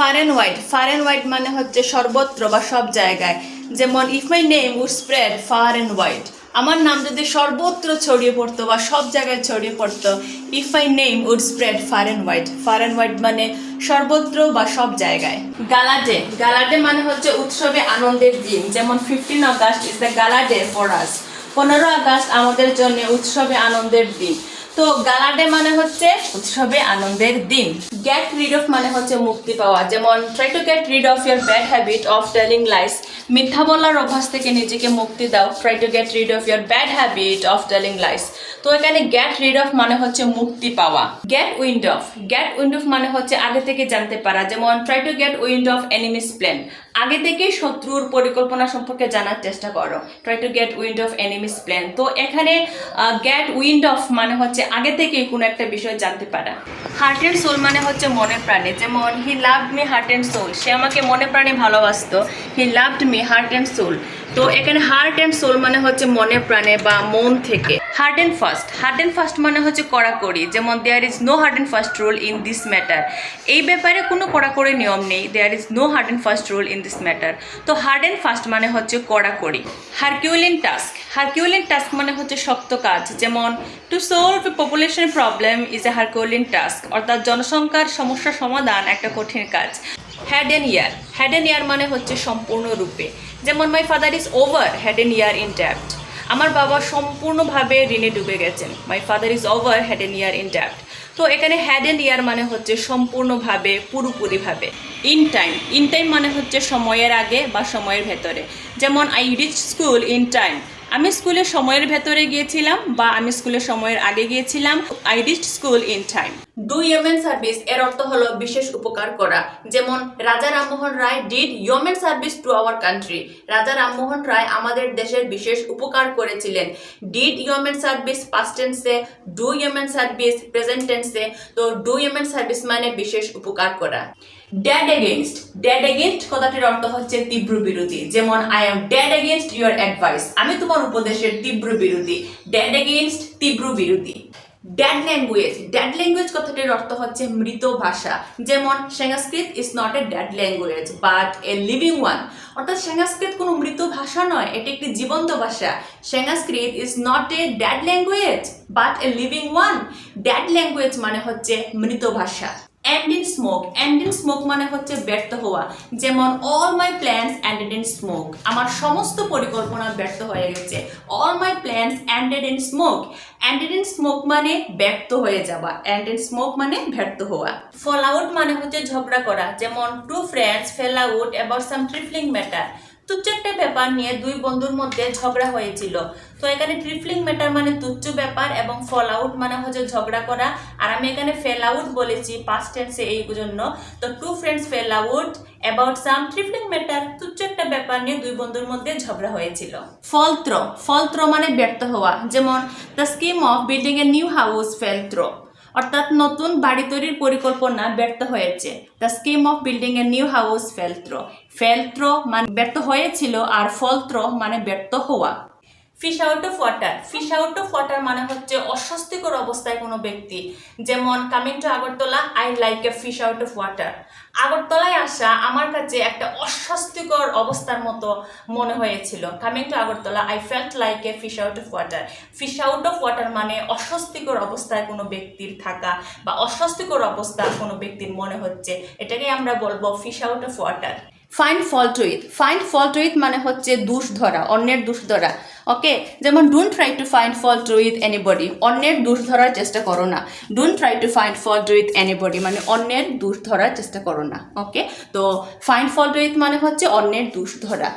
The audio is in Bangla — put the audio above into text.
Far and wide far and wide মানে হচ্ছে সর্বত্র বা সব জায়গায়। যেমন if my name would spread far and wide আমার নাম যদি সর্বত্র ছড়িয়ে পড়তো বা সব জায়গায় ছড়িয়ে পড়তো if my name would spread far and wide far and wide মানে সর্বত্র বা সব জায়গায়। গালাডে গালাডে মানে হচ্ছে উৎসবে আনন্দের দিন। যেমন fifteen August is the gala day for us পনেরো আগস্ট আমাদের জন্য উৎসবে আনন্দের দিন। তো গালাডে মানে হচ্ছে উৎসবে আনন্দের দিন। গেট রিড অফ মানে হচ্ছে মুক্তি পাওয়া। যেমন try to get rid of your bad habit of telling lies মিথ্যা বলার অভ্যাস থেকে নিজেকে মুক্তি দাও। Try to get rid of your bad habit of telling lies তো এখানে গেট রিড অফ মানে হচ্ছে মুক্তি পাওয়া। Get wind of get wind of মানে হচ্ছে আগে থেকে জানতে পারা। যেমন try to get wind of enemy's plan আগে থেকে শত্রুর পরিকল্পনা সম্পর্কে জানার চেষ্টা করো। Try to get wind of enemy's plan তো এখানে গেট উইন্ড অফ মানে হচ্ছে আগে থেকে কোনো একটা বিষয় জানতে পারা। হার্ট অ্যান্ড সোল মানে হচ্ছে মনে প্রাণে। যেমন he love me heart and soul সে আমাকে মনে প্রাণে ভালোবাসতো। He loved me heart and soul তো এখানে হার্ট অ্যান্ড সোল মানে হচ্ছে মনে প্রাণে বা মন থেকে। Hard and fast hard and fast মানে হচ্ছে কড়াকড়ি। যেমন there is no hard and fast rule in this matter এই ব্যাপারে কোনো কড়াকড়ি নিয়ম নেই। There is no hard and fast rule in this matter তো হার্ড অ্যান্ড ফাস্ট মানে হচ্ছে কড়াকড়ি। হারকিউলিন টাস্ক হারকিউলিন টাস্ক মানে হচ্ছে শক্ত কাজ, যেমন to solve population problem is a herculean task অর্থাৎ জনসংখ্যার সমস্যা সমাধান একটা কঠিন কাজ। Head and ear head and ear মানে হচ্ছে সম্পূর্ণরূপে। যেমন my father is over head and ear in ড্যাপ্ট আমার বাবা সম্পূর্ণভাবে ঋণে ডুবে গেছেন। My father is over head and ear in ড্যাপ্ট তো এখানে হ্যাড এন ইয়ার মানে হচ্ছে সম্পূর্ণভাবে, পুরোপুরিভাবে। ইন টাইম ইন টাইম মানে হচ্ছে সময়ের আগে বা সময়ের ভেতরে। যেমন I reach school in time আমি স্কুলে সময়ের ভেতরে গিয়েছিলাম বা আমি স্কুলে সময়ের আগে গিয়েছিলাম। I reach school in time do yeoman service এর অর্থ হলো বিশেষ উপকার করা। যেমন, Raja Rammohan Roy did yeoman service to our country Raja Rammohan Roy আমাদের দেশের বিশেষ উপকার করেছিলেন। ডিড ইয়েমেন সার্ভিস পাস্ট টেন্সে ডু ইয়েমেন সার্ভিস প্রেজেন্ট টেন্সে তো ডু ইয়েমেন সার্ভিস মানে বিশেষ উপকার করা। ড্যাড এগেনস্ট ড্যাড এগেনস্ট কথাটির অর্থ হচ্ছে তীব্র বিরোধী। যেমন I am dead against your advice আমি তোমার উপদেশের তীব্র বিরোধী। ড্যাড এগেনস্ট তীব্র বিরোধী। ড্যাড ল্যাঙ্গুয়েজ ড্যাড ল্যাঙ্গুয়েজ কথাটির অর্থ হচ্ছে মৃত ভাষা। যেমন Sanskrit is not a dead language but a living one অর্থাৎ সংস্কৃত কোনো মৃত ভাষা নয়, এটি একটি জীবন্ত ভাষা। Sanskrit is not a dead language but a living one dead language মানে হচ্ছে মৃত ভাষা। End in smoke end in smoke মানে হচ্ছে ব্যর্থ হওয়া। যেমন all my plans ended in smoke আমার সমস্ত পরিকল্পনা ব্যর্থ হয়ে গেছে। All my plans ended in smoke ended in smoke মানে ব্যর্থ হয়ে যাওয়া। অ্যান্ড ইন স্মোক মানে ব্যর্থ হওয়া। ফল আউট মানে হচ্ছে ঝগড়া করা। যেমন two friends fell out about some trifling matter তুচ্ছ একটা ব্যাপার নিয়ে দুই বন্ধুর মধ্যে ঝগড়া হয়েছিল। তো এখানে ট্রিফলিং ম্যাটার মানে তুচ্ছ ব্যাপার এবং ফল আউট মানে হচ্ছে ঝগড়া করা। আর আমি এখানে ফেল আউট বলেছি পাস্ট টেন্সে এই জন্য। তো two friends fell out about some trifling matter তুচ্ছ একটা ব্যাপার নিয়ে দুই বন্ধুর মধ্যে ঝগড়া হয়েছিল। ফলত্র ফলত্র মানে ব্যর্থ হওয়া। যেমন the scheme of building a new house fell through অর্থাৎ নতুন বাড়ি তৈরির পরিকল্পনা ব্যর্থ হয়েছে। The scheme of building a new house fell through fell through মানে ব্যর্থ হয়েছিল আর ফলত্র মানে ব্যর্থ হওয়া। Fish out of water fish out of water মানে হচ্ছে অস্বস্তিকর অবস্থায় কোনো ব্যক্তি। যেমন coming to Agartala I like a fish out of water আগরতলায় আসা আমার কাছে একটা অস্বস্তিকর অবস্থার মতো মনে হয়েছিল। Coming to Agartala I felt like a fish out of water fish out of water মানে অস্বস্তিকর অবস্থায় কোনো ব্যক্তির থাকা বা অস্বস্তিকর অবস্থা কোনো ব্যক্তির মনে হচ্ছে। এটাকে আমরা বলব fish out of water find fault with find fault with মানে হচ্ছে দোষ ধরা, অন্যের দোষ ধরা। ওকে যেমন don't try to find fault with anybody অন্যের দোষ ধরার চেষ্টা করো না। Don't try to find fault with anybody মানে অন্যের দোষ ধরার চেষ্টা করো না। ওকে তো ফাইন্ড ফল্ট উইথ মানে হচ্ছে অন্যের দোষ ধরা।